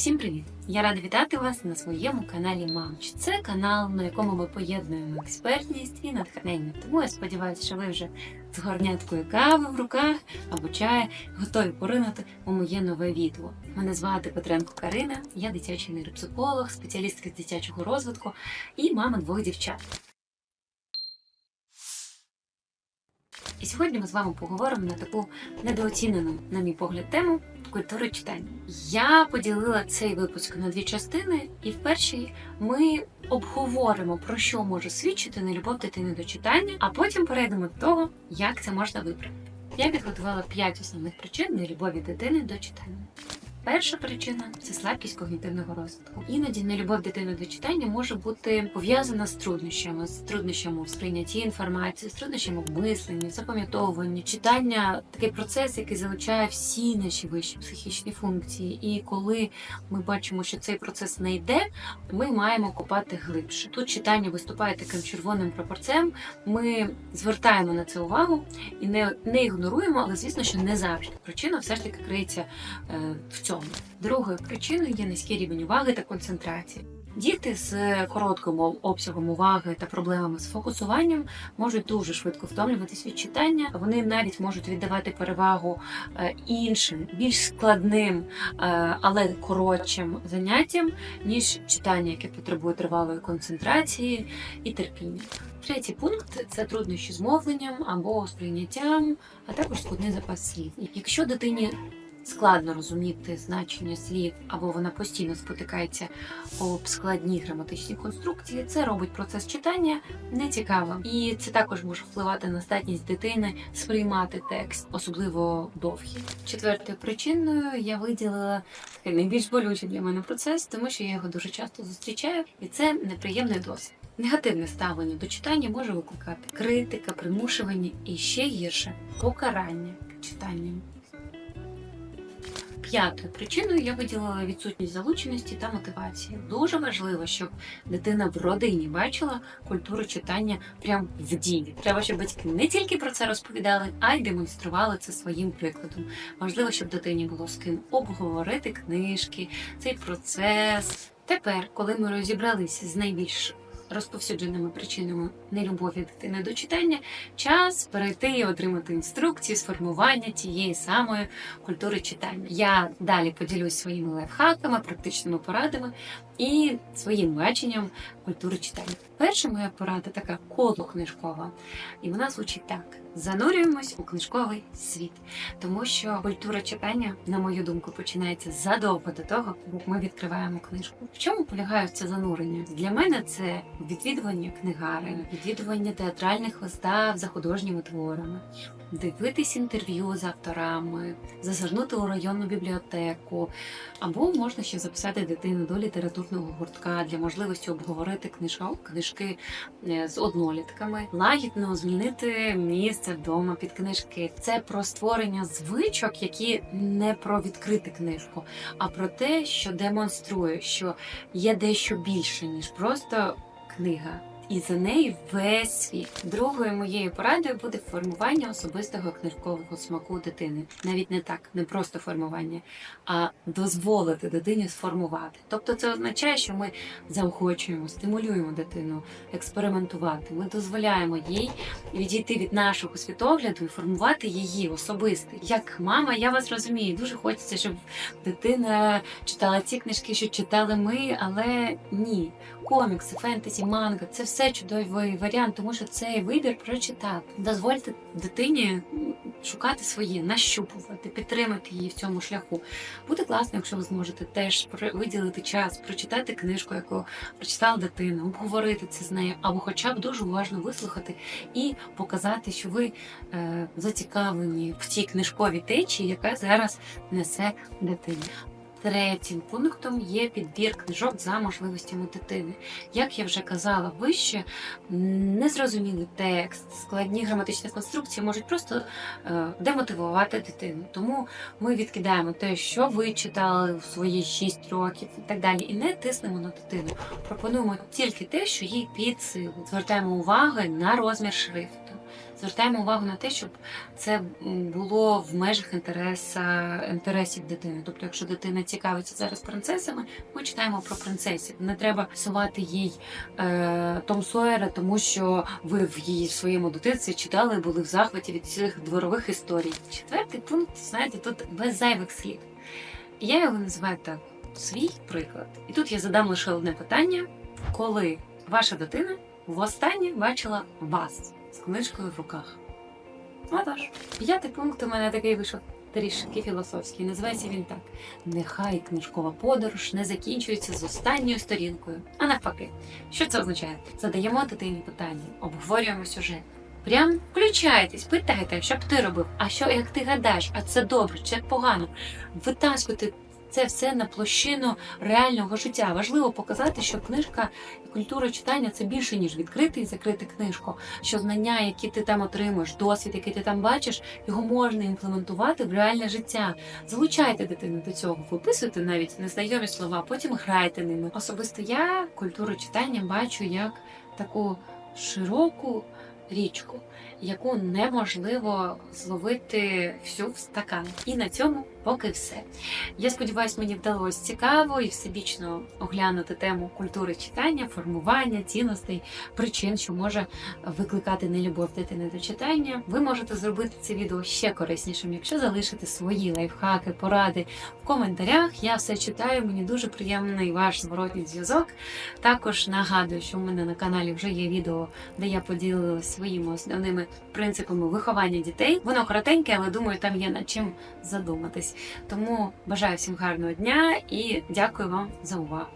Всім привіт! Я рада вітати вас на своєму каналі Мамч. Це канал, на якому ми поєднуємо експертність і натхнення. Тому я сподіваюся, що ви вже з горняткою кави в руках або чаю готові поринути у моє нове відео. Мене звати Петренко Карина, я дитячий нейропсихолог, спеціалістка з дитячого розвитку і мама двох дівчат. І сьогодні ми з вами поговоримо на таку недооцінену, на мій погляд, тему культури читання. Я поділила цей випуск на дві частини, і в першій ми обговоримо про що може свідчити нелюбов дитини до читання, а потім перейдемо до того, як це можна виправити. Я підготувала п'ять основних причин нелюбові дитини до читання. Перша причина це слабкість когнітивного розвитку. Іноді нелюбов дитини до читання може бути пов'язана з труднощами, з труднощами у сприйнятті інформації, з труднощами в мисленні, запам'ятовуванні. Читання такий процес, який залучає всі наші вищі психічні функції. І коли ми бачимо, що цей процес не йде, ми маємо копати глибше. Тут читання виступає таким червоним прапорцем. Ми звертаємо на це увагу і не, не ігноруємо, але звісно, що не завжди. Причина все ж таки криється е, в цьому. Другою причиною є низький рівень уваги та концентрації. Діти з коротким обсягом уваги та проблемами з фокусуванням можуть дуже швидко втомлюватись від читання. Вони навіть можуть віддавати перевагу е, іншим, більш складним, е, але коротшим заняттям, ніж читання, яке потребує тривалої концентрації і терпіння. Третій пункт це труднощі з мовленням або сприйняттям, а також складний запас слів. Якщо дитині складно розуміти значення слів, або вона постійно спотикається об складні граматичні конструкції, це робить процес читання нецікавим. І це також може впливати на здатність дитини сприймати текст, особливо довгий. Четвертою причиною я виділила такий найбільш болючий для мене процес, тому що я його дуже часто зустрічаю, і це неприємний досвід. Негативне ставлення до читання може викликати критика, примушування і ще гірше покарання читанням. П'ятою причиною я виділила відсутність залученості та мотивації. Дуже важливо, щоб дитина в родині бачила культуру читання прямо в дії. Треба, щоб батьки не тільки про це розповідали, а й демонстрували це своїм прикладом. Важливо, щоб дитині було з ким обговорити книжки, цей процес. Тепер, коли ми розібралися з найбільш розповсюдженими причинами нелюбові дитини до читання, час перейти і отримати інструкції з формування тієї самої культури читання. Я далі поділюсь своїми лайфхаками, практичними порадами і своїм баченням культури читання. Перша моя порада така коло книжкова, і вона звучить так: занурюємось у книжковий світ, тому що культура читання, на мою думку, починається задовго до того, як ми відкриваємо книжку. В чому полягає занурення? Для мене це відвідування книгарень, відвідування театральних вистав за художніми творами, дивитись інтерв'ю з авторами, зазирнути у районну бібліотеку, або можна ще записати дитину до літературного гуртка для можливості обговорити книжок, книжки е, з однолітками, лагідно змінити місце вдома під книжки. Це про створення звичок, які не про відкрити книжку, а про те, що демонструє, що є дещо більше ніж просто 厉害。І за нею весь світ. Другою моєю порадою буде формування особистого книжкового смаку дитини. Навіть не так, не просто формування, а дозволити дитині сформувати. Тобто це означає, що ми заохочуємо, стимулюємо дитину експериментувати. Ми дозволяємо їй відійти від нашого світогляду і формувати її особистий. Як мама, я вас розумію. Дуже хочеться, щоб дитина читала ці книжки, що читали ми, але ні. Комікси, фентезі, манга це все чудовий варіант, тому що цей вибір прочитати. Дозвольте дитині шукати своє, нащупувати, підтримати її в цьому шляху. Буде класно, якщо ви зможете теж виділити час, прочитати книжку, яку прочитала дитина, обговорити це з нею, або хоча б дуже уважно вислухати і показати, що ви е, зацікавлені в цій книжковій течії, яка зараз несе дитині. Третім пунктом є підбір книжок за можливостями дитини. Як я вже казала вище, незрозумілий текст, складні граматичні конструкції можуть просто е, демотивувати дитину. Тому ми відкидаємо те, що ви читали в свої 6 років і так далі, і не тиснемо на дитину. Пропонуємо тільки те, що їй під силу. Звертаємо увагу на розмір шрифту. Звертаємо увагу на те, щоб це було в межах інтереса, інтересів дитини. Тобто, якщо дитина цікавиться зараз принцесами, ми читаємо про принцесів. Не треба псувати їй е, Том Сойера, тому що ви в її в своєму дитинстві читали, були в захваті від цих дворових історій. Четвертий пункт, знаєте, тут без зайвих слів. Я його називаю так: свій приклад. І тут я задам лише одне питання: коли ваша дитина востаннє бачила вас з книжкою в руках? Отож, п'ятий пункт у мене такий вийшов трішки філософський. Називається він так: нехай книжкова подорож не закінчується з останньою сторінкою. А навпаки, що це означає? Задаємо дитині питання, обговорюємо сюжет. Прям включайтесь, питайте, що б ти робив, а що як ти гадаєш, а це добре, чи погано. Витаскуйте це все на площину реального життя. Важливо показати, що книжка і культура читання це більше ніж відкрити і закрити книжку. Що знання, які ти там отримуєш, досвід, який ти там бачиш, його можна імплементувати в реальне життя. Залучайте дитину до цього, виписуйте навіть незнайомі слова, потім грайте ними. Особисто я культуру читання бачу як таку широку річку, яку неможливо зловити всю в стакан. І на цьому поки все. Я сподіваюся, мені вдалося цікаво і всебічно оглянути тему культури читання, формування цінностей, причин, що може викликати нелюбов дитини до читання. Ви можете зробити це відео ще кориснішим, якщо залишите свої лайфхаки, поради в коментарях. Я все читаю. Мені дуже приємний ваш зворотній зв'язок. Також нагадую, що в мене на каналі вже є відео, де я поділилася своїми основними принципами виховання дітей. Воно коротеньке, але думаю, там є над чим задуматись. Тому бажаю всім гарного дня і дякую вам за увагу.